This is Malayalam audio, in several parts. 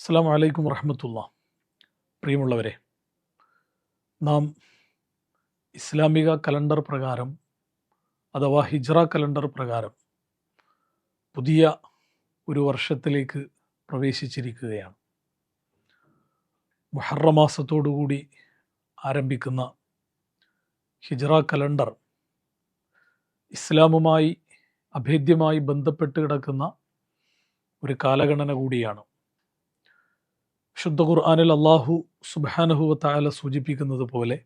അസ്സാം വലൈക്കും വറഹമത്തുള്ള. പ്രിയമുള്ളവരെ നാം ഇസ്ലാമിക കലണ്ടർ പ്രകാരം അഥവാ ഹിജ്റ കലണ്ടർ പ്രകാരം പുതിയ ഒരു വർഷത്തിലേക്ക് പ്രവേശിച്ചിരിക്കുകയാണ്. മുഹറമാസത്തോടുകൂടി ആരംഭിക്കുന്ന ഹിജ്റ കലണ്ടർ ഇസ്ലാമുമായി അഭേദ്യമായി ബന്ധപ്പെട്ട് കിടക്കുന്ന ഒരു കാലഗണന കൂടിയാണ്. ശുദ്ധ ഖുർആാനിൽ അള്ളാഹു സുബാനഹുവ താല സൂചിപ്പിക്കുന്നത് പോലെ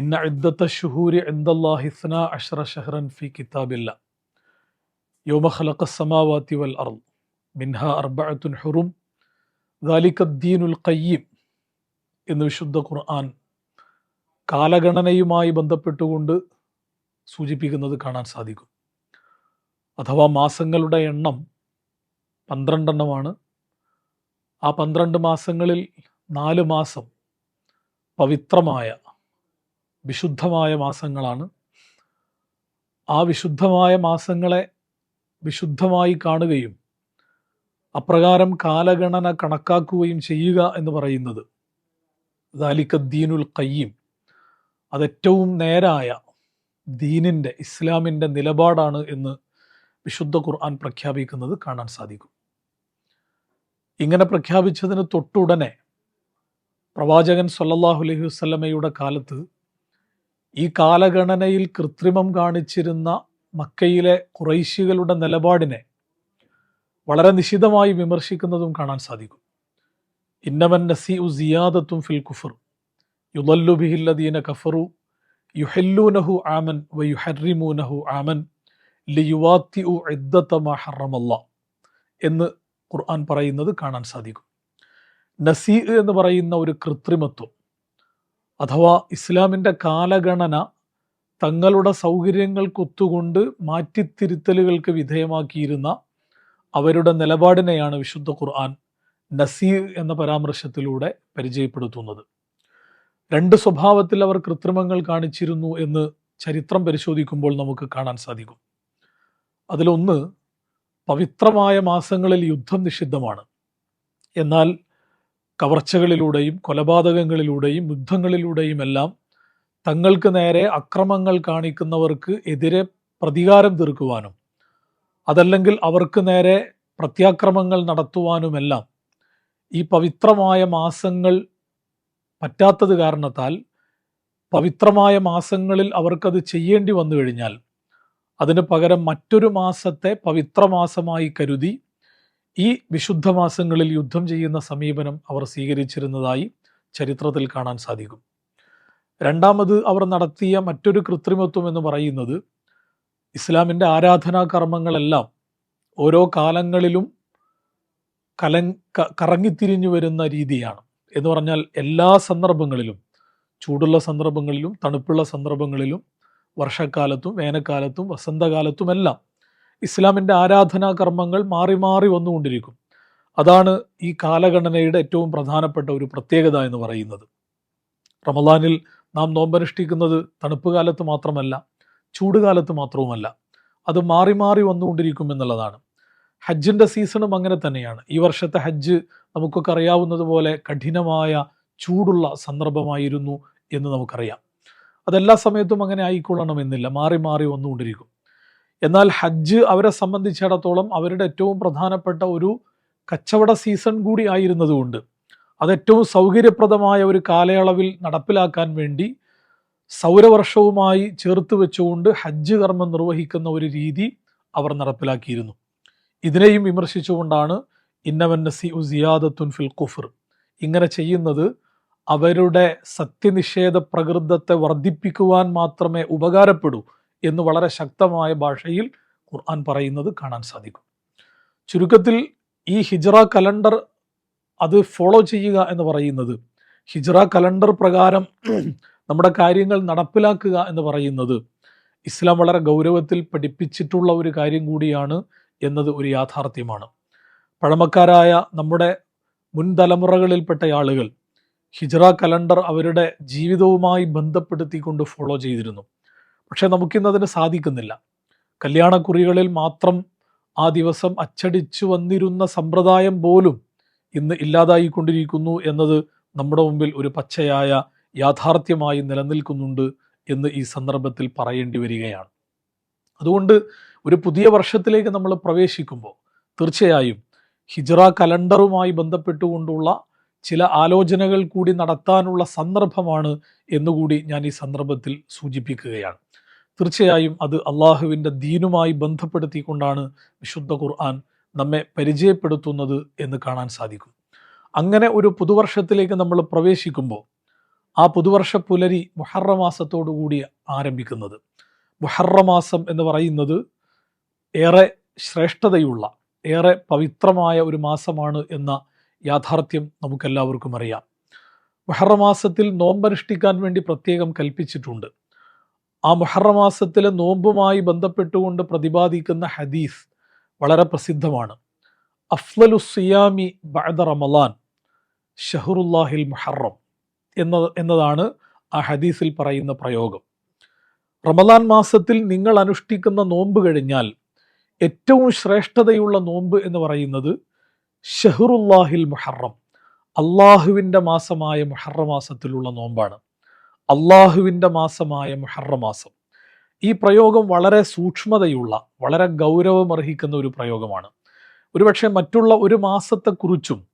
ഇന്ന ഇദ്ദത്ത ഷുഹൂരി ഇന്ദല്ലാഹിസ്ന അഷ്റ ഷഹ്റൻ ഫി കിതാബില്ല യോമ ഖലഖ സമാവാത്തി വൽ അർദ് മിൻഹ അർബഅത്തുൻ ഹുറും ദാലിക്കദ്ദീനുൽ ഖയ്യിം എന്ന് വിശുദ്ധ ഖുർആൻ കാലഗണനയുമായി ബന്ധപ്പെട്ടുകൊണ്ട് സൂചിപ്പിക്കുന്നത് കാണാൻ സാധിക്കും. അഥവാ മാസങ്ങളുടെ എണ്ണം പന്ത്രണ്ടെണ്ണമാണ്. ആ പന്ത്രണ്ട് മാസങ്ങളിൽ നാല് മാസം പവിത്രമായ വിശുദ്ധമായ മാസങ്ങളാണ്. ആ വിശുദ്ധമായ മാസങ്ങളെ വിശുദ്ധമായി കാണുകയും അപ്രകാരം കാലഗണന കണക്കാക്കുകയും ചെയ്യുക എന്ന് പറയുന്നത് ദാലിക്കദ്ദീനുൽ കയ്യും അതേറ്റവും നേരായ ദീനിന്റെ ഇസ്ലാമിന്റെ നിലപാടാണ് എന്ന് വിശുദ്ധ ഖുർആൻ പ്രഖ്യാപിക്കുന്നത് കാണാൻ സാധിക്കും. ഇങ്ങനെ പ്രഖ്യാപിച്ചതിന് തൊട്ടുടനെ പ്രവാചകൻ സല്ലല്ലാഹു അലൈഹി വസ്ലമയുടെ കാലത്ത് ഈ കാലഗണനയിൽ കൃത്രിമം കാണിച്ചിരുന്ന മക്കയിലെ കുറൈശികളുടെ നിലപാടിനെ വളരെ നിശിതമായി വിമർശിക്കുന്നതും കാണാൻ സാധിക്കും. ഇന്നമൻ നസി ഉ സിയാദത്തും ഫിൽ കുഫർ യുദല്ലു ബിഹില്ലദീന കഫറു യുഹല്ലൂനഹു ആമൻ വ യുഹറിമൂനഹു ആമൻ ലിയുവാത്തി ഉ ഇദ്ദത്തമ ഹറമല്ല എന്ന് ഖുർആൻ പറയുന്നത് കാണാൻ സാധിക്കും. നസീ എന്ന് പറയുന്ന ഒരു കൃത്രിമത്വം അഥവാ ഇസ്ലാമിന്റെ കാലഗണന തങ്ങളുടെ സൗകര്യങ്ങൾക്കൊത്തുകൊണ്ട് മാറ്റിത്തിരുത്തലുകൾക്ക് വിധേയമാക്കിയിരുന്ന അവരുടെ നിലപാടിനെയാണ് വിശുദ്ധ ഖുർആൻ നസീ എന്ന പരാമർശത്തിലൂടെ പരിചയപ്പെടുത്തുന്നത്. രണ്ട് സ്വഭാവത്തിൽ അവർ കൃത്രിമങ്ങൾ കാണിച്ചിരുന്നു എന്ന് ചരിത്രം പരിശോധിക്കുമ്പോൾ നമുക്ക് കാണാൻ സാധിക്കും. അതിലൊന്ന് പവിത്രമായ മാസങ്ങളിൽ യുദ്ധം നിഷിദ്ധമാണ്. എന്നാൽ കവർച്ചകളിലൂടെയും കൊലപാതകങ്ങളിലൂടെയും യുദ്ധങ്ങളിലൂടെയും എല്ലാം തങ്ങൾക്ക് നേരെ അക്രമങ്ങൾ കാണിക്കുന്നവർക്ക് എതിരെ പ്രതികാരം തീർക്കുവാനും അതല്ലെങ്കിൽ അവർക്ക് നേരെ പ്രത്യാക്രമങ്ങൾ നടത്തുവാനുമെല്ലാം ഈ പവിത്രമായ മാസങ്ങൾ പറ്റാത്തത് കാരണത്താൽ പവിത്രമായ മാസങ്ങളിൽ അവർക്കത് ചെയ്യേണ്ടി വന്നു കഴിഞ്ഞാൽ അതിന് പകരം മറ്റൊരു മാസത്തെ പവിത്രമാസമായി കരുതി ഈ വിശുദ്ധ മാസങ്ങളിൽ യുദ്ധം ചെയ്യുന്ന സമീപനം അവർ സ്വീകരിച്ചിരുന്നതായി ചരിത്രത്തിൽ കാണാൻ സാധിക്കും. രണ്ടാമത് അവർ നടത്തിയ മറ്റൊരു കൃത്രിമത്വം എന്ന് പറയുന്നത് ഇസ്ലാമിന്റെ ആരാധനാ കർമ്മങ്ങളെല്ലാം ഓരോ കാലങ്ങളിലും കല കറങ്ങിത്തിരിഞ്ഞു വരുന്ന രീതിയാണ്. എന്ന് പറഞ്ഞാൽ എല്ലാ സന്ദർഭങ്ങളിലും ചൂടുള്ള സന്ദർഭങ്ങളിലും തണുപ്പുള്ള സന്ദർഭങ്ങളിലും വർഷക്കാലത്തും വേനൽക്കാലത്തും വസന്തകാലത്തുമെല്ലാം ഇസ്ലാമിന്റെ ആരാധനാ കർമ്മങ്ങൾ മാറി മാറി വന്നുകൊണ്ടിരിക്കും. അതാണ് ഈ കാലഗണനയുടെ ഏറ്റവും പ്രധാനപ്പെട്ട ഒരു പ്രത്യേകത എന്ന് പറയുന്നത്. റമദാനിൽ നാം നോമ്പനുഷ്ഠിക്കുന്നത് തണുപ്പ് കാലത്ത് മാത്രമല്ല ചൂടുകാലത്ത് മാത്രവുമല്ല. അത് മാറി മാറി വന്നുകൊണ്ടിരിക്കും എന്നുള്ളതാണ്. ഹജ്ജിന്റെ സീസണും അങ്ങനെ തന്നെയാണ്. ഈ വർഷത്തെ ഹജ്ജ് നമുക്കൊക്കെ അറിയാവുന്നതുപോലെ കഠിനമായ ചൂടുള്ള സന്ദർഭമായിരുന്നു എന്ന് നമുക്കറിയാം. അതെല്ലാ സമയത്തും അങ്ങനെ ആയിക്കൊള്ളണമെന്നില്ല. മാറി മാറി വന്നുകൊണ്ടിരിക്കും. എന്നാൽ ഹജ്ജ് അവരെ സംബന്ധിച്ചിടത്തോളം അവരുടെ ഏറ്റവും പ്രധാനപ്പെട്ട ഒരു കച്ചവട സീസൺ കൂടി ആയിരുന്നതുകൊണ്ട് അത് ഏറ്റവും സൗകര്യപ്രദമായ ഒരു കാലയളവിൽ നടപ്പിലാക്കാൻ വേണ്ടി സൗരവർഷവുമായി ചേർത്ത് വെച്ചുകൊണ്ട് ഹജ്ജ് കർമ്മം നിർവഹിക്കുന്ന ഒരു രീതി അവർ നടപ്പിലാക്കിയിരുന്നു. ഇതിനെയും വിമർശിച്ചുകൊണ്ടാണ് ഇന്നവൻ നസി ഉസിയാദത്തുൻ ഫിൽ കുഫർ ഇങ്ങനെ ചെയ്യുന്നത് അവരുടെ സത്യനിഷേധ പ്രകൃതത്തെ വർദ്ധിപ്പിക്കുവാൻ മാത്രമേ ഉപകാരപ്പെടൂ എന്ന് വളരെ ശക്തമായ ഭാഷയിൽ ഖുർആൻ പറയുന്നത് കാണാൻ സാധിക്കും. ചുരുക്കത്തിൽ ഈ ഹിജ്റ കലണ്ടർ അത് ഫോളോ ചെയ്യുക എന്ന് പറയുന്നത് ഹിജ്റ കലണ്ടർ പ്രകാരം നമ്മുടെ കാര്യങ്ങൾ നടപ്പിലാക്കുക എന്ന് പറയുന്നത് ഇസ്ലാം വളരെ ഗൗരവത്തിൽ പഠിപ്പിച്ചിട്ടുള്ള ഒരു കാര്യം കൂടിയാണ് എന്നത് ഒരു യാഥാർത്ഥ്യമാണ്. പഴമക്കാരായ നമ്മുടെ മുൻ തലമുറകളിൽപ്പെട്ട ആളുകൾ ഹിജ്റ കലണ്ടർ അവരുടെ ജീവിതവുമായി ബന്ധപ്പെടുത്തിക്കൊണ്ട് ഫോളോ ചെയ്തിരുന്നു. പക്ഷെ നമുക്കിന്നതിന് സാധിക്കുന്നില്ല. കല്യാണക്കുറികളിൽ മാത്രം ആ ദിവസം അച്ചടിച്ചു വന്നിരുന്ന സമ്പ്രദായം പോലും ഇന്ന് ഇല്ലാതായിക്കൊണ്ടിരിക്കുന്നു എന്നത് നമ്മുടെ മുമ്പിൽ ഒരു പച്ചയായ യാഥാർത്ഥ്യമായി നിലനിൽക്കുന്നുണ്ട് എന്ന് ഈ സന്ദർഭത്തിൽ പറയേണ്ടി വരികയാണ്. അതുകൊണ്ട് ഒരു പുതിയ വർഷത്തിലേക്ക് നമ്മൾ പ്രവേശിക്കുമ്പോൾ തീർച്ചയായും ഹിജറ കലണ്ടറുമായി ബന്ധപ്പെട്ടുകൊണ്ടുള്ള ചില ആലോചനകൾ കൂടി നടത്താനുള്ള സന്ദർഭമാണ് എന്നുകൂടി ഞാൻ ഈ സന്ദർഭത്തിൽ സൂചിപ്പിക്കുകയാണ്. തീർച്ചയായും അത് അള്ളാഹുവിന്റെ ദീനുമായി ബന്ധപ്പെടുത്തിക്കൊണ്ടാണ് വിശുദ്ധ ഖുർആൻ നമ്മെ പരിചയപ്പെടുത്തുന്നത് എന്ന് കാണാൻ സാധിക്കും. അങ്ങനെ ഒരു പുതുവർഷത്തിലേക്ക് നമ്മൾ പ്രവേശിക്കുമ്പോൾ ആ പുതുവർഷ പുലരി മുഹറമാസത്തോടു കൂടി ആരംഭിക്കുന്നത്. മുഹറമാസം എന്ന് പറയുന്നത് ഏറെ ശ്രേഷ്ഠതയുള്ള ഏറെ പവിത്രമായ ഒരു മാസമാണ് എന്ന യാഥാർത്ഥ്യം നമുക്കെല്ലാവർക്കും അറിയാം. മുഹറമാസത്തിൽ നോമ്പനുഷ്ഠിക്കാൻ വേണ്ടി പ്രത്യേകം കൽപ്പിച്ചിട്ടുണ്ട്. ആ മുഹറമാസത്തിലെ നോമ്പുമായി ബന്ധപ്പെട്ടുകൊണ്ട് പ്രതിപാദിക്കുന്ന ഹദീസ് വളരെ പ്രസിദ്ധമാണ്. അഫ്ലലു സിയാമി ബഅദ റമലാൻ ഷഹറുല്ലാഹിൽ മുഹറം എന്ന എന്നതാണ് ആ ഹദീസിൽ പറയുന്ന പ്രയോഗം. റമലാൻ മാസത്തിൽ നിങ്ങൾ അനുഷ്ഠിക്കുന്ന നോമ്പ് കഴിഞ്ഞാൽ ഏറ്റവും ശ്രേഷ്ഠതയുള്ള നോമ്പ് എന്ന് പറയുന്നത് ഷഹറുല്ലാഹിൽ മുഹറം. അള്ളാഹുവിന്റെ മാസമായ മുഹറമാസത്തിലുള്ള നോമ്പാണ്. അള്ളാഹുവിന്റെ മാസമായ മുഹറമാസം ഈ പ്രയോഗം വളരെ സൂക്ഷ്മതയുള്ള വളരെ ഗൗരവമർഹിക്കുന്ന ഒരു പ്രയോഗമാണ്. ഒരുപക്ഷെ മറ്റുള്ള ഒരു മാസത്തെക്കുറിച്ചും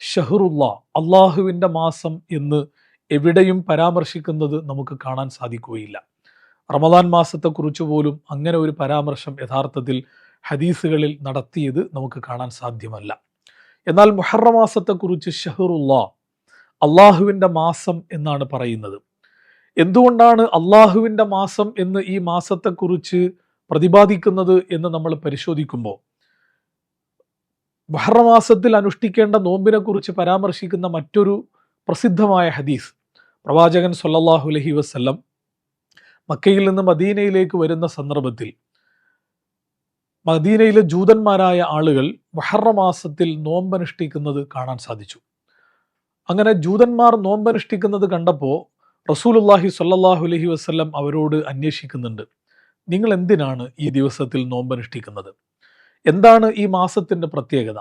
ഷഹറുല്ല അള്ളാഹുവിന്റെ മാസം എന്ന് എവിടെയും പരാമർശിക്കുന്നത് നമുക്ക് കാണാൻ സാധിക്കുകയില്ല. റമദാൻ മാസത്തെക്കുറിച്ച് പോലും അങ്ങനെ ഒരു പരാമർശം യഥാർത്ഥത്തിൽ ഹദീസുകളിൽ നടത്തിയത് നമുക്ക് കാണാൻ സാധ്യമല്ല. എന്നാൽ മുഹറമാസത്തെക്കുറിച്ച് ഷഹറുള്ള അള്ളാഹുവിന്റെ മാസം എന്നാണ് പറയുന്നത്. എന്തുകൊണ്ടാണ് അള്ളാഹുവിന്റെ മാസം എന്ന് ഈ മാസത്തെക്കുറിച്ച് പ്രതിപാദിക്കുന്നത് എന്ന് നമ്മൾ പരിശോധിക്കുമ്പോൾ മുഹറമാസത്തിൽ അനുഷ്ഠിക്കേണ്ട നോമ്പിനെ കുറിച്ച് പരാമർശിക്കുന്ന മറ്റൊരു പ്രസിദ്ധമായ ഹദീസ് പ്രവാചകൻ സൊല്ലാഹു അലഹി വസ്ല്ലം മക്കയിൽ നിന്ന് മദീനയിലേക്ക് വരുന്ന സന്ദർഭത്തിൽ മദീനയിലെ ജൂതന്മാരായ ആളുകൾ മുഹറമാസത്തിൽ നോമ്പനുഷ്ഠിക്കുന്നത് കാണാൻ സാധിച്ചു. അങ്ങനെ ജൂതന്മാർ നോമ്പനുഷ്ഠിക്കുന്നത് കണ്ടപ്പോൾ റസൂലുല്ലാഹി സല്ലാഹു അലഹി വസ്ലം അവരോട് അന്വേഷിക്കുന്നുണ്ട് നിങ്ങൾ എന്തിനാണ് ഈ ദിവസത്തിൽ നോമ്പനുഷ്ഠിക്കുന്നത്? എന്താണ് ഈ മാസത്തിന്റെ പ്രത്യേകത?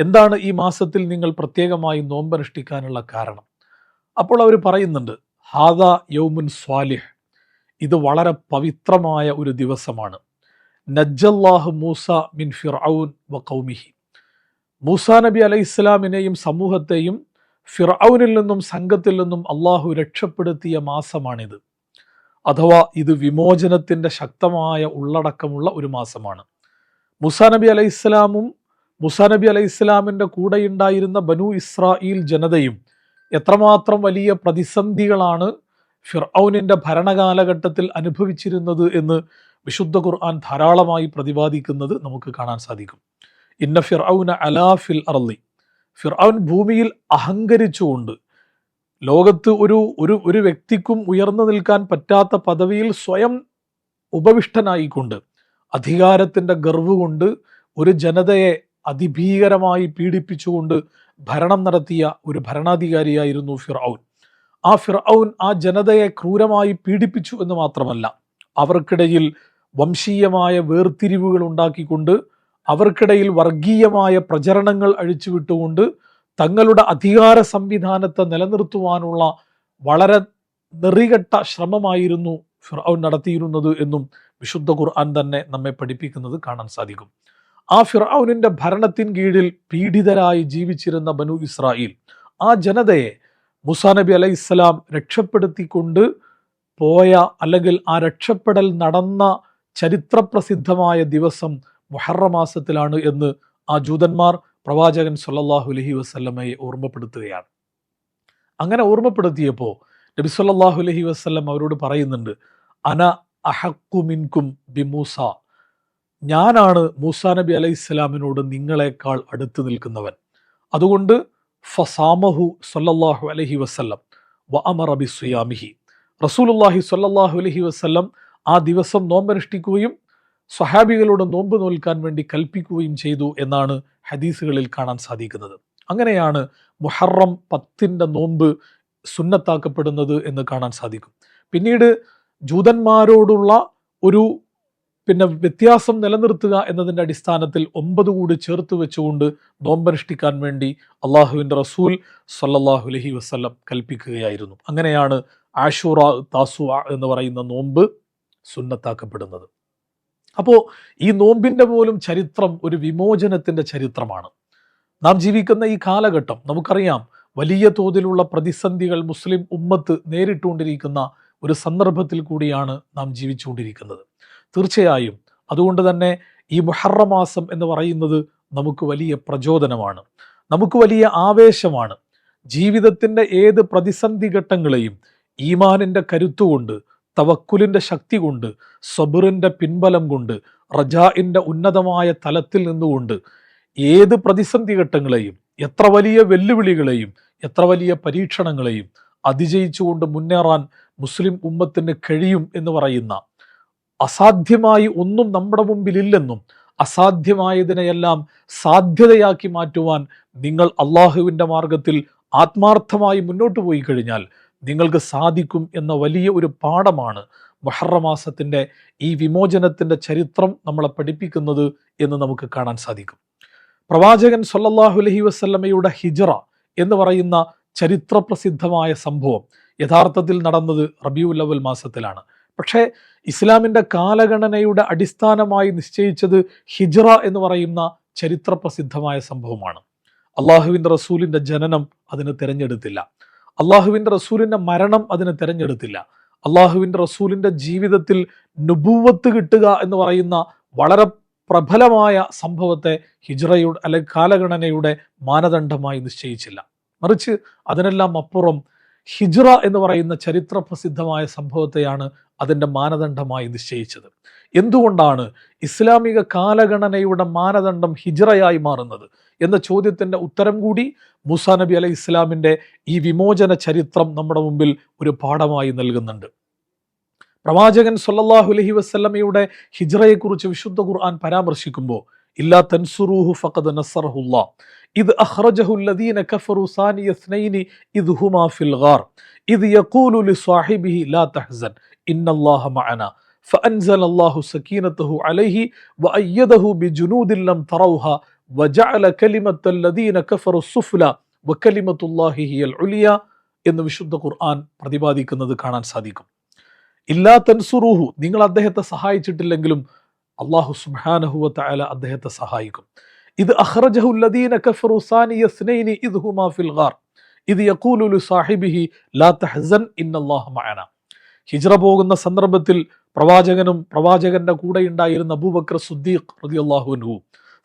എന്താണ് ഈ മാസത്തിൽ നിങ്ങൾ പ്രത്യേകമായി നോമ്പനുഷ്ഠിക്കാനുള്ള കാരണം? അപ്പോൾ അവർ പറയുന്നുണ്ട് ഹാദ യൗമുൻ സ്വാലിഹ്. ഇത് വളരെ പവിത്രമായ ഒരു ദിവസമാണ്. നജ്ജല്ലാഹു മൂസ മിൻ ഫിർഔൻ വ കൗമിഹി മൂസ നബി അലൈഹി ഇസ്ലാമിനെയും സമൂഹത്തെയും ഫിർഔനിൽ നിന്നും സംഘത്തിൽ നിന്നും അള്ളാഹു രക്ഷപ്പെടുത്തിയ മാസമാണിത്. അഥവാ ഇത് വിമോചനത്തിന്റെ ശക്തമായ ഉള്ളടക്കമുള്ള ഒരു മാസമാണ്. മുസാ നബി അലൈഹി ഇസ്ലാമും മുസാ നബി അലൈഹി ഇസ്ലാമിന്റെ കൂടെയുണ്ടായിരുന്ന ബനു ഇസ്രായേൽ ജനതയും എത്രമാത്രം വലിയ പ്രതിസന്ധികളാണ് ഫിർഔനിന്റെ ഭരണകാലഘട്ടത്തിൽ അനുഭവിച്ചിരുന്നത് എന്ന് വിശുദ്ധ ഖുർആൻ ധാരാളമായി പ്രതിപാദിക്കുന്നത് നമുക്ക് കാണാൻ സാധിക്കും. ഇന്ന ഫിർഔന അലാഫിൽ അറലി ഫിർഔൻ ഭൂമിയിൽ അഹങ്കരിച്ചുകൊണ്ട് ലോകത്ത് ഒരു ഒരു ഒരു വ്യക്തിക്കും ഉയർന്നു നിൽക്കാൻ പറ്റാത്ത പദവിയിൽ സ്വയം ഉപവിഷ്ടനായിക്കൊണ്ട് അധികാരത്തിന്റെ ഗർവ് കൊണ്ട് ഒരു ജനതയെ അതിഭീകരമായി പീഡിപ്പിച്ചുകൊണ്ട് ഭരണം നടത്തിയ ഒരു ഭരണാധികാരിയായിരുന്നു ഫിർഔൻ. ആ ഫിർഔൻ ആ ജനതയെ ക്രൂരമായി പീഡിപ്പിച്ചു എന്ന് മാത്രമല്ല അവർക്കിടയിൽ വംശീയമായ വേർതിരിവുകൾ ഉണ്ടാക്കിക്കൊണ്ട് അവർക്കിടയിൽ വർഗീയമായ പ്രചരണങ്ങൾ അഴിച്ചുവിട്ടുകൊണ്ട് തങ്ങളുടെ അധികാര സംവിധാനത്തെ നിലനിർത്തുവാനുള്ള വളരെ നെറികെട്ട ശ്രമമായിരുന്നു ഫിറൌൻ നടത്തിയിരുന്നത് എന്നും വിശുദ്ധ ഖുർആൻ തന്നെ നമ്മെ പഠിപ്പിക്കുന്നത് കാണാൻ സാധിക്കും. ആ ഫിർഔനിന്റെ ഭരണത്തിൻ കീഴിൽ പീഡിതരായി ജീവിച്ചിരുന്ന ബനു ഇസ്രായേൽ ആ ജനതയെ മുസാ നബി അലൈഹി ഇസ്ലാം രക്ഷപ്പെടുത്തിക്കൊണ്ട് പോയ അല്ലെങ്കിൽ ആ രക്ഷപ്പെടൽ നടന്ന ചരിത്രപ്രസിദ്ധമായ ദിവസം മുഹറമാസത്തിലാണ് എന്ന് ആ ജൂതന്മാർ പ്രവാചകൻ സല്ലാഹു അലഹി വസ്ല്ലമയെ ഓർമ്മപ്പെടുത്തുകയാണ്. അങ്ങനെ ഓർമ്മപ്പെടുത്തിയപ്പോൾ നബി സല്ലാഹു അലഹി വസ്ല്ലം അവരോട് പറയുന്നുണ്ട് അന അഹക്കുമിൻകും ബിമൂസ ഞാനാണ് മൂസ നബി അലൈഹി സ്വലാമിനോട് നിങ്ങളെക്കാൾ അടുത്ത് നിൽക്കുന്നവൻ. അതുകൊണ്ട് ഫസാമഹു സല്ലല്ലാഹു അലഹി വസ്ല്ലം വ അമർ അബി സുയാമിഹി. റസൂലുല്ലാഹി സല്ലല്ലാഹു അലഹി വസ്ല്ലം ആ ദിവസം നോമ്പനുഷ്ഠിക്കുകയും സ്വഹാബികളോട് നോമ്പ് നോൽക്കാൻ വേണ്ടി കൽപ്പിക്കുകയും ചെയ്തു എന്നാണ് ഹദീസുകളിൽ കാണാൻ സാധിക്കുന്നത്. അങ്ങനെയാണ് മുഹറം പത്തിന്റെ നോമ്പ് സുന്നത്താക്കപ്പെടുന്നത് എന്ന് കാണാൻ സാധിക്കും. പിന്നീട് ജൂതന്മാരോടുള്ള ഒരു പിന്നെ വ്യത്യാസം നിലനിർത്തുക എന്നതിന്റെ അടിസ്ഥാനത്തിൽ ഒമ്പത് കൂടി ചേർത്ത് വെച്ചുകൊണ്ട് നോമ്പനുഷ്ഠിക്കാൻ വേണ്ടി അള്ളാഹുവിന്റെ റസൂൽ സല്ലാഹു അലഹി വസല്ലം കൽപ്പിക്കുകയായിരുന്നു. അങ്ങനെയാണ് ആഷൂറ താസുവ എന്ന് പറയുന്ന നോമ്പ് സുന്നത്താക്കപ്പെടുന്നത്. അപ്പോൾ ഈ നോമ്പിന്റെ പോലും ചരിത്രം ഒരു വിമോചനത്തിന്റെ ചരിത്രമാണ്. നാം ജീവിക്കുന്ന ഈ കാലഘട്ടം നമുക്കറിയാം വലിയ തോതിലുള്ള പ്രതിസന്ധികൾ മുസ്ലിം ഉമ്മത്ത് നേരിട്ടുകൊണ്ടിരിക്കുന്ന ഒരു സന്ദർഭത്തിൽ കൂടിയാണ് നാം ജീവിച്ചുകൊണ്ടിരിക്കുന്നത്. തീർച്ചയായും അതുകൊണ്ട് തന്നെ ഈ മുഹറമാസം എന്ന് പറയുന്നത് നമുക്ക് വലിയ പ്രചോദനമാണ്. നമുക്ക് വലിയ ആവേശമാണ്. ജീവിതത്തിന്റെ ഏത് പ്രതിസന്ധി ഘട്ടങ്ങളെയും ഈമാനിന്റെ കരുത്തുകൊണ്ട് തവക്കുലിന്റെ ശക്തി കൊണ്ട് സബറിന്റെ പിൻബലം കൊണ്ട് റജാഇന്റെ ഉന്നതമായ തലത്തിൽ നിന്നുകൊണ്ട് ഏത് പ്രതിസന്ധി ഘട്ടങ്ങളെയും എത്ര വലിയ വെല്ലുവിളികളെയും എത്ര വലിയ പരീക്ഷണങ്ങളെയും അതിജയിച്ചുകൊണ്ട് മുന്നേറാൻ മുസ്ലിം ഉമ്മത്തിന് കഴിയും എന്ന് പറയുന്ന അസാധ്യമായി ഒന്നും നമ്മുടെ മുമ്പിലില്ലെന്നും അസാധ്യമായതിനെയെല്ലാം സാധ്യതയാക്കി മാറ്റുവാൻ നിങ്ങൾ അള്ളാഹുവിന്റെ മാർഗത്തിൽ ആത്മാർത്ഥമായി മുന്നോട്ട് പോയി കഴിഞ്ഞാൽ നിങ്ങൾക്ക് സാധിക്കും എന്ന വലിയ ഒരു പാഠമാണ് മഹറമാസത്തിന്റെ ഈ വിമോചനത്തിന്റെ ചരിത്രം നമ്മളെ പഠിപ്പിക്കുന്നത് എന്ന് നമുക്ക് കാണാൻ സാധിക്കും. പ്രവാചകൻ സൊല്ലാഹു അലഹി വസ്ലമയുടെ ഹിജറ എന്ന് പറയുന്ന ചരിത്രപ്രസിദ്ധമായ സംഭവം യഥാർത്ഥത്തിൽ നടന്നത് റബിയുൽ അവൽ മാസത്തിലാണ്. പക്ഷേ ഇസ്ലാമിന്റെ കാലഗണനയുടെ അടിസ്ഥാനമായി നിശ്ചയിച്ചത് ഹിജറ എന്ന് പറയുന്ന ചരിത്രപ്രസിദ്ധമായ സംഭവമാണ്. അള്ളാഹുവിന്റെ റസൂലിന്റെ ജനനം അതിന് തിരഞ്ഞെടുത്തില്ല. അള്ളാഹുവിന്റെ റസൂലിന്റെ മരണം അതിനെ തിരഞ്ഞെടുത്തില്ല. അള്ളാഹുവിന്റെ റസൂലിന്റെ ജീവിതത്തിൽ നുബൂവത്ത് കിട്ടുക എന്ന് പറയുന്ന വളരെ പ്രബലമായ സംഭവത്തെ ഹിജ്റയുടെ അല്ലെങ്കിൽ കാലഗണനയുടെ മാനദണ്ഡമായി നിശ്ചയിച്ചില്ല. മറിച്ച് അതിനെല്ലാം അപ്പുറം ഹിജ്റ എന്ന് പറയുന്ന ചരിത്ര പ്രസിദ്ധമായ സംഭവത്തെയാണ് അതിന്റെ മാനദണ്ഡമായി നിശ്ചയിച്ചത്. എന്തുകൊണ്ടാണ് ഇസ്ലാമിക കാലഗണനയുടെ മാനദണ്ഡം ഹിജറയായി മാറുന്നത്? എന്ന ചോദ്യത്തിന്റെ ഉത്തരം കൂടി മുസാ നബി അലൈഹി ഇസ്ലാമിന്റെ ഈ വിമോചന ചരിത്രം നമ്മുടെ മുമ്പിൽ ഒരു പാഠമായി നൽകുന്നുണ്ട്. പ്രവാചകൻ സൊല്ലാഹു അലഹി വസ്ലമയുടെ ഹിജ്റയെക്കുറിച്ച് വിശുദ്ധ ഖുർആൻ പരാമർശിക്കുമ്പോൾ ഇല്ലാ തൻസുറൂഹു ഫഖദ് നസറഹുല്ലാ ഇത് അഹ്റജഹു കഫറു സാനി യസ്നൈനി ഇദ്ഹുമാ ഫിൽ ഗാർ ഇദ് യഖൂലു ലി സാഹിബിഹി ലാ തഹ്സൻ الله معنا فأنزل الله سكينته عليه وأيده بجنود لم تروها وجعل كلمة الذين كفروا السفلى وكلمة الله هي العليا എന്ന് വിശുദ്ധ ഖുർആൻ പ്രതിപാദിക്കുന്നത് കാണാൻ സാധിക്കും ഇല്ലാ തൻസുറൂഹു നിങ്ങൾ അദ്ദേഹത്തെ സഹായിച്ചിട്ടില്ലെങ്കിലും അള്ളാഹു സുബ്ഹാനഹുവ തആല അദ്ദേഹത്തെ സഹായിക്കും ഇത് അഖ്റജഹു الذين كفروا ثاني اثنين إذ هما في الغار إذ يقول لصاحبه لا تحزن إن الله معنا ഹിജ്റ പോകുന്ന സന്ദർഭത്തിൽ പ്രവാചകനും പ്രവാചകന്റെ കൂടെ ഉണ്ടായിരുന്ന അബൂബക്കർ സുദ്ദീഖ് റളിയല്ലാഹു അൻഹു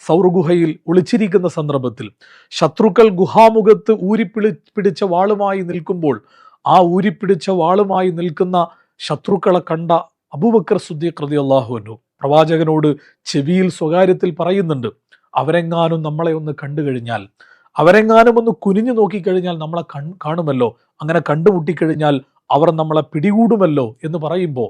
സൗർ ഗുഹയിൽ ഒളിച്ചിരിക്കുന്ന സന്ദർഭത്തിൽ ശത്രുക്കൾ ഗുഹാമുഖത്ത് ഊരിപ്പിളി പിടിച്ച വാളുമായി നിൽക്കുമ്പോൾ ആ ഊരിപ്പിടിച്ച വാളുമായി നിൽക്കുന്ന ശത്രുക്കളെ കണ്ട അബൂബക്കർ സുദ്ദീഖ് റളിയല്ലാഹു അൻഹു പ്രവാചകനോട് ചെവിയിൽ സ്വകാര്യത്തിൽ പറയുന്നുണ്ട് അവരെങ്ങാനും നമ്മളെ ഒന്ന് കണ്ടു കഴിഞ്ഞാൽ അവരെങ്ങാനും ഒന്ന് കുനിഞ്ഞു നോക്കിക്കഴിഞ്ഞാൽ നമ്മളെ കാണുമല്ലോ അങ്ങനെ കണ്ടുമുട്ടിക്കഴിഞ്ഞാൽ അവർ നമ്മളെ പിടികൂടുമല്ലോ എന്ന് പറയുമ്പോൾ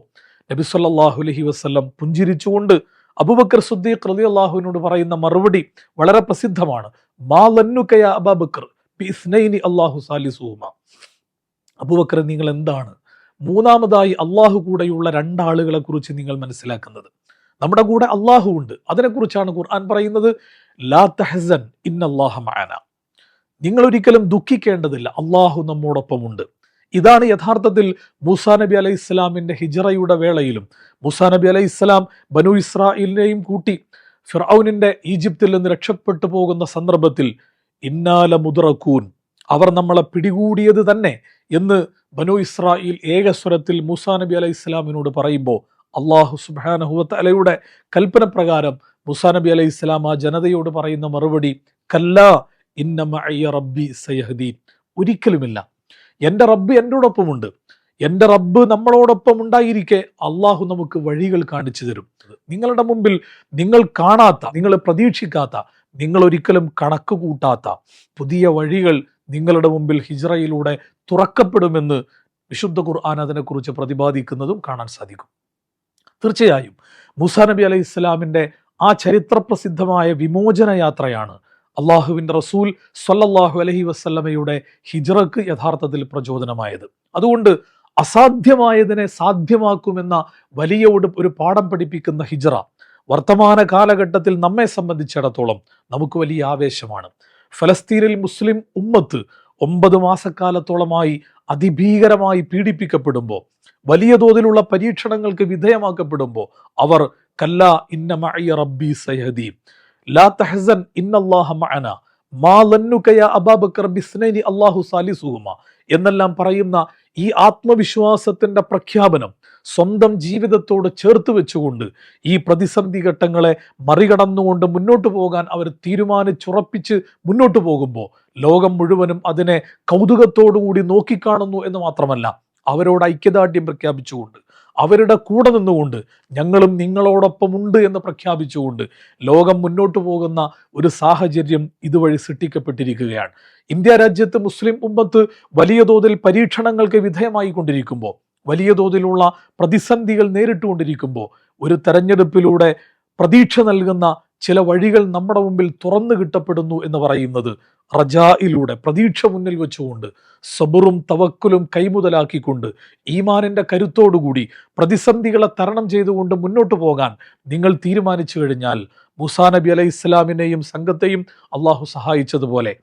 നബി സല്ലാഹു അലഹി വസ്ലം പുഞ്ചിരിച്ചുകൊണ്ട് അബുബക്കർ സുദ്ദീഖ് റലി അള്ളാഹുവിനോട് പറയുന്ന മറുപടി വളരെ പ്രസിദ്ധമാണ്. അബൂബക്കർ നിങ്ങൾ എന്താണ്? മൂന്നാമതായി അള്ളാഹു കൂടെയുള്ള രണ്ടാളുകളെ കുറിച്ച് നിങ്ങൾ മനസ്സിലാക്കുന്നത്. നമ്മുടെ കൂടെ അള്ളാഹു ഉണ്ട്. അതിനെക്കുറിച്ചാണ് ഖുർആൻ പറയുന്നത്. ലാ തഹസൻ ഇന്നല്ലാഹ മാന നിങ്ങൾ ഒരിക്കലും ദുഃഖിക്കേണ്ടതില്ല. അള്ളാഹു നമ്മോടൊപ്പമുണ്ട്. ഇതാണ് യഥാർത്ഥത്തിൽ മൂസാ നബി അലൈഹി ഇസ്ലാമിന്റെ ഹിജറയുടെ വേളയിലും. മൂസാ നബി അലൈഹി ഇസ്ലാം ബനു ഇസ്രായേലിനെയും കൂട്ടി ഫിറൌനിന്റെ ഈജിപ്തിൽ നിന്ന് രക്ഷപ്പെട്ടു പോകുന്ന സന്ദർഭത്തിൽ ഇന്നാല മുദ്രക്കൂൻ അവർ നമ്മളെ പിടികൂടിയത് തന്നെ എന്ന് ബനു ഇസ്രായേൽ ഏകസ്വരത്തിൽ മൂസാ നബി അലൈഹി ഇസ്ലാമിനോട് പറയുമ്പോൾ അള്ളാഹു സുബാനഹുവത്ത് അലയുടെ കൽപ്പന പ്രകാരം മുസാ നബി അലൈഹി ഇസ്ലാം ആ ജനതയോട് പറയുന്ന മറുപടി കല്ല ഇന്നമ റബ്ബി സയഹദീൻ ഒരിക്കലുമില്ല. എന്റെ റബ്ബ് എന്റെ എന്നോടൊപ്പമുണ്ട് എന്റെ റബ്ബ് നമ്മളോടൊപ്പം ഉണ്ടായിരിക്കെ അള്ളാഹു നമുക്ക് വഴികൾ കാണിച്ചു തരും. നിങ്ങളുടെ മുമ്പിൽ നിങ്ങൾ കാണാത്ത നിങ്ങൾ പ്രതീക്ഷിക്കാത്ത നിങ്ങൾ ഒരിക്കലും കണക്ക് കൂട്ടാത്ത പുതിയ വഴികൾ നിങ്ങളുടെ മുമ്പിൽ ഹിജ്റയിലൂടെ തുറക്കപ്പെടുമെന്ന് വിശുദ്ധ ഖുർആൻ അതിനെക്കുറിച്ച് പ്രതിപാദിക്കുന്നതും കാണാൻ സാധിക്കും. തീർച്ചയായും മുസാ നബി അലൈഹി ഇസ്ലാമിന്റെ ആ ചരിത്രപ്രസിദ്ധമായ വിമോചന യാത്രയാണ് അള്ളാഹുവിന്റെ റസൂൽ സൊല്ലാഹു അലഹി വസല്ലമയുടെ ഹിജ്റക്ക് യഥാർത്ഥത്തിൽ പ്രചോദനമായത്. അതുകൊണ്ട് അസാധ്യമായതിനെ സാധ്യമാക്കുമെന്ന വലിയ ഒരു പാഠം പഠിപ്പിക്കുന്ന ഹിജറ വർത്തമാന കാലഘട്ടത്തിൽ നമ്മെ സംബന്ധിച്ചിടത്തോളം നമുക്ക് വലിയ ആവേശമാണ്. ഫലസ്തീനിൽ മുസ്ലിം ഉമ്മത്ത് ഒമ്പത് മാസക്കാലത്തോളമായി അതിഭീകരമായി പീഡിപ്പിക്കപ്പെടുമ്പോൾ വലിയ തോതിലുള്ള പരീക്ഷണങ്ങൾക്ക് വിധേയമാക്കപ്പെടുമ്പോൾ അവർ കല്ല ഇന്ന മഅയ റബ്ബി സയഹദി ലാ മഅന. മാ എന്നെല്ലാം പറയുന്ന ഈ ആത്മവിശ്വാസത്തിന്റെ പ്രഖ്യാപനം സ്വന്തം ജീവിതത്തോട് ചേർത്ത് വെച്ചുകൊണ്ട് ഈ പ്രതിസന്ധി ഘട്ടങ്ങളെ മറികടന്നുകൊണ്ട് മുന്നോട്ട് പോകാൻ അവർ തീരുമാനിച്ചുറപ്പിച്ച് മുന്നോട്ട് പോകുമ്പോൾ ലോകം മുഴുവനും അതിനെ കൗതുകത്തോടുകൂടി നോക്കിക്കാണുന്നു എന്ന് മാത്രമല്ല അവരോട് ഐക്യദാർഢ്യം പ്രഖ്യാപിച്ചുകൊണ്ട്. അവരുടെ കൂടെ നിന്നുകൊണ്ട് ഞങ്ങളും നിങ്ങളോടൊപ്പമുണ്ട് എന്ന് പ്രഖ്യാപിച്ചുകൊണ്ട് ലോകം മുന്നോട്ട് പോകുന്ന ഒരു സാഹചര്യം ഇതുവഴി സൃഷ്ടിക്കപ്പെട്ടിരിക്കുകയാണ്. ഇന്ത്യ രാജ്യത്ത് മുസ്ലിം ഉമ്മത്ത് വലിയ തോതിൽ പരീക്ഷണങ്ങൾക്ക് വിധേയമായി കൊണ്ടിരിക്കുമ്പോൾ വലിയ തോതിലുള്ള പ്രതിസന്ധികൾ നേരിട്ടുകൊണ്ടിരിക്കുമ്പോൾ ഒരു തെരഞ്ഞെടുപ്പിലൂടെ പ്രതീക്ഷ നൽകുന്ന ചില വഴികൾ നമ്മുടെ മുമ്പിൽ തുറന്നു കിട്ടപ്പെടുന്നു എന്ന് പറയുന്നത് റജായിലൂടെ പ്രതീക്ഷ മുന്നിൽ വെച്ചുകൊണ്ട് സബുറും തവക്കുലും കൈമുതലാക്കിക്കൊണ്ട് ഈമാനിന്റെ കരുത്തോടുകൂടി പ്രതിസന്ധികളെ തരണം ചെയ്തുകൊണ്ട് മുന്നോട്ട് പോകാൻ നിങ്ങൾ തീരുമാനിച്ചു കഴിഞ്ഞാൽ മുസാ നബി അലൈഹി ഇസ്ലാമിനെയും സംഘത്തെയും അള്ളാഹു സഹായിച്ചതുപോലെ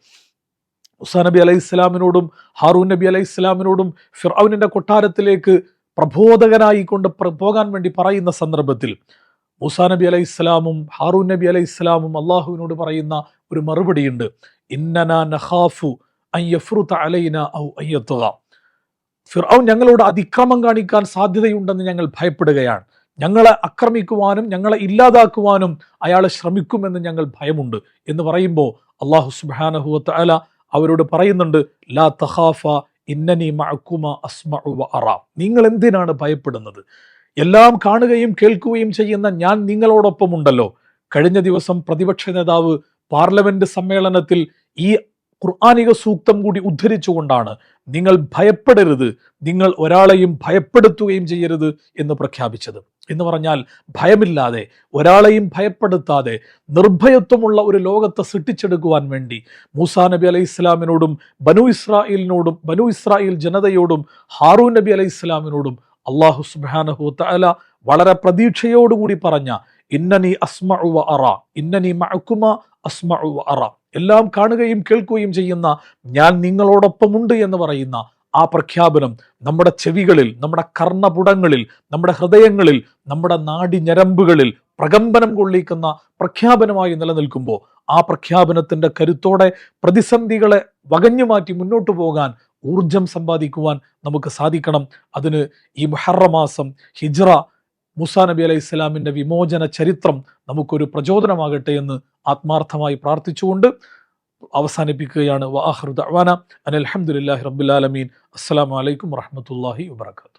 മുസാ നബി അലൈഹി ഇസ്ലാമിനോടും ഹാറൂൻ നബി അലൈഹി ഇസ്ലാമിനോടും ഫിറൌനിന്റെ കൊട്ടാരത്തിലേക്ക് പ്രബോധകനായിക്കൊണ്ട് പോകാൻ വേണ്ടി പറയുന്ന സന്ദർഭത്തിൽ മൂസാ നബി അലൈഹി ഇസ്ലാമും ഹാറൂൻ നബി അലൈഹി ഇസ്ലാമും അള്ളാഹുവിനോട് പറയുന്ന ഒരു മറുപടിയുണ്ട്. ഇന്നന ഔ ഫിർഔൻ ഞങ്ങളോട് അതിക്രമം കാണിക്കാൻ സാധ്യതയുണ്ടെന്ന് ഞങ്ങൾ ഭയപ്പെടുകയാണ്. ഞങ്ങളെ ആക്രമിക്കുവാനും ഞങ്ങളെ ഇല്ലാതാക്കുവാനും അയാൾ ശ്രമിക്കുമെന്ന് ഞങ്ങൾ ഭയമുണ്ട് എന്ന് പറയുമ്പോൾ അള്ളാഹു സുബാനഹുവത്ത് അല അവരോട് പറയുന്നുണ്ട് ലാ തഹാഫ ഇന്നനി മഅക്കുമ അസ്മഉ നിങ്ങൾ എന്തിനാണ് ഭയപ്പെടുന്നത്? എല്ലാം കാണുകയും കേൾക്കുകയും ചെയ്യുന്ന ഞാൻ നിങ്ങളോടൊപ്പമുണ്ടല്ലോ. കഴിഞ്ഞ ദിവസം പ്രതിപക്ഷ നേതാവ് പാർലമെന്റ് സമ്മേളനത്തിൽ ഈ ഖുർആാനിക സൂക്തം കൂടി ഉദ്ധരിച്ചുകൊണ്ടാണ് നിങ്ങൾ ഭയപ്പെടരുത് നിങ്ങൾ ഒരാളെയും ഭയപ്പെടുത്തുകയും ചെയ്യരുത് എന്ന് പ്രഖ്യാപിച്ചത്. എന്ന് പറഞ്ഞാൽ ഭയമില്ലാതെ ഒരാളെയും ഭയപ്പെടുത്താതെ നിർഭയത്വമുള്ള ഒരു ലോകത്തെ സൃഷ്ടിച്ചെടുക്കുവാൻ വേണ്ടി മൂസാ നബി അലൈഹി ഇസ്ലാമിനോടും ബനു ഇസ്രായേലിനോടും ബനു ഇസ്രായേൽ ജനതയോടും ഹാറൂ നബി അലൈഹി ഇസ്ലാമിനോടും അള്ളാഹു സുബാനഹു തല വളരെ പ്രതീക്ഷയോടുകൂടി പറഞ്ഞ ഇന്നനി അസ്മഉ അറ ഇന്നനി മഅക്കുമ അസ്മഉ അറ. എല്ലാം കാണുകയും കേൾക്കുകയും ചെയ്യുന്ന ഞാൻ നിങ്ങളോടൊപ്പമുണ്ട് എന്ന് പറയുന്ന ആ പ്രഖ്യാപനം നമ്മുടെ ചെവികളിൽ നമ്മുടെ കർണപുടങ്ങളിൽ നമ്മുടെ ഹൃദയങ്ങളിൽ നമ്മുടെ നാടി ഞരമ്പുകളിൽ പ്രകമ്പനം കൊള്ളിക്കുന്ന പ്രഖ്യാപനമായി നിലനിൽക്കുമ്പോൾ ആ പ്രഖ്യാപനത്തിന്റെ കരുത്തോടെ പ്രതിസന്ധികളെ വകഞ്ഞു മാറ്റി മുന്നോട്ടു പോകാൻ ഊർജം സമ്പാദിക്കുവാൻ നമുക്ക് സാധിക്കണം. അതിന് ഈ മുഹറമാസം ഹിജ്റ മുസാ നബി അലൈഹി ഇസ്ലാമിന്റെ വിമോചന ചരിത്രം നമുക്കൊരു പ്രചോദനമാകട്ടെ എന്ന് ആത്മാർത്ഥമായി പ്രാർത്ഥിച്ചുകൊണ്ട് അവസാനിപ്പിക്കുകയാണ്. വാഹൃദ് അവാന അനൽഹമുല്ലാഹി റബുലാലമീൻ അസ്സാം വലൈക്കും വറഹമത്തല്ലാഹി വാത്തു